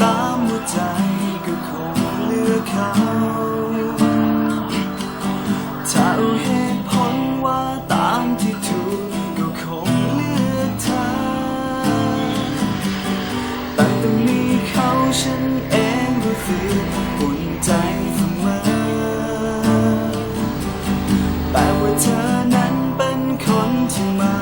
ตามหัวใจก็คงเลือกเขาถ้าเหตุผลว่าตามที่ถูกก็คงเลือกเธอแต่ตรงนี้เขาฉันเองรู้สึกอุ่นใจเสมอแต่ว่าเธอนั้นเป็นคนที่มา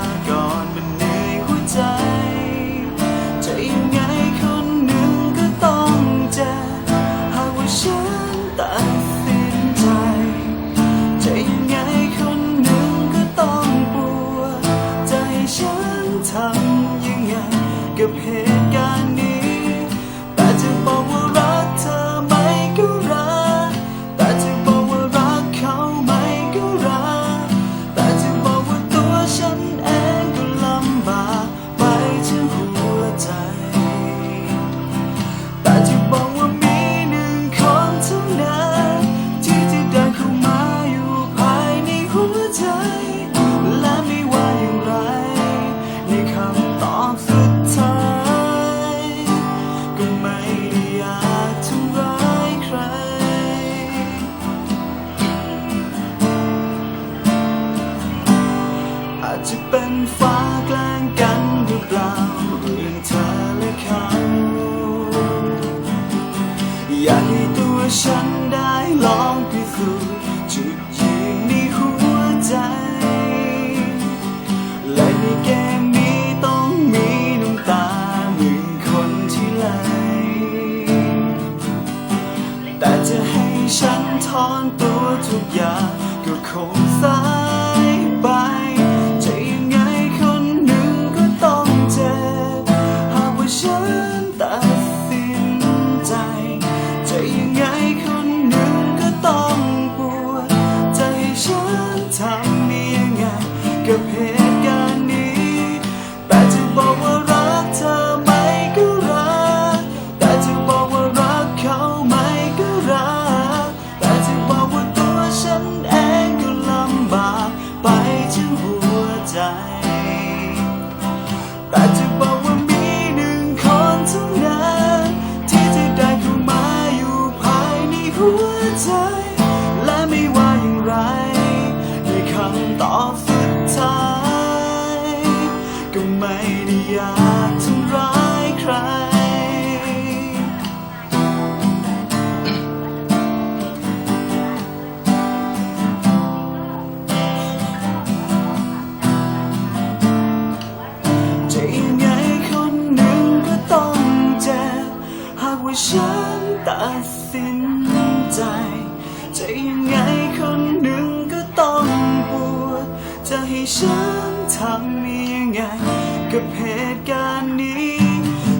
ทำยังไงกับเหตุการณ์นี้ แต่จะบอกว่ารักเธอไหมก็รัก แต่จะบอกว่ารักเขาไหมก็รัก แต่จะบอกว่าตัวฉันเองก็ลำบากไปถึงหัวใจ จะเป็นฟ้าแกล้งกันหรือเปล่าเรื่องเธอและเขาอยากให้ตัวฉันได้ลองพิสูจน์จุดยืนในหัวใจ และในเกมนี้ต้องมีน้ำตาหนึ่งคนที่ไหลแต่จะให้ฉันถอนตัวทุกอย่างก็คงสาย ว่าฉันตัดสินใจ จะยังไงคนหนึ่งก็ต้องปวด จะให้ฉันทำยังไง กับเหตุการณ์นี้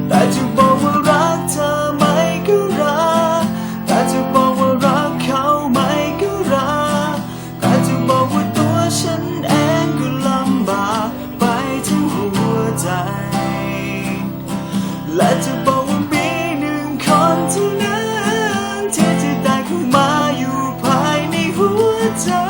แต่จะบอกว่ารักเธอไหมก็รัก แต่จะบอกว่ารักเขาไหมก็รัก แต่จะบอกว่าตัวฉันเองก็ลำบากไปทั้งหัวใจ และจะ เท่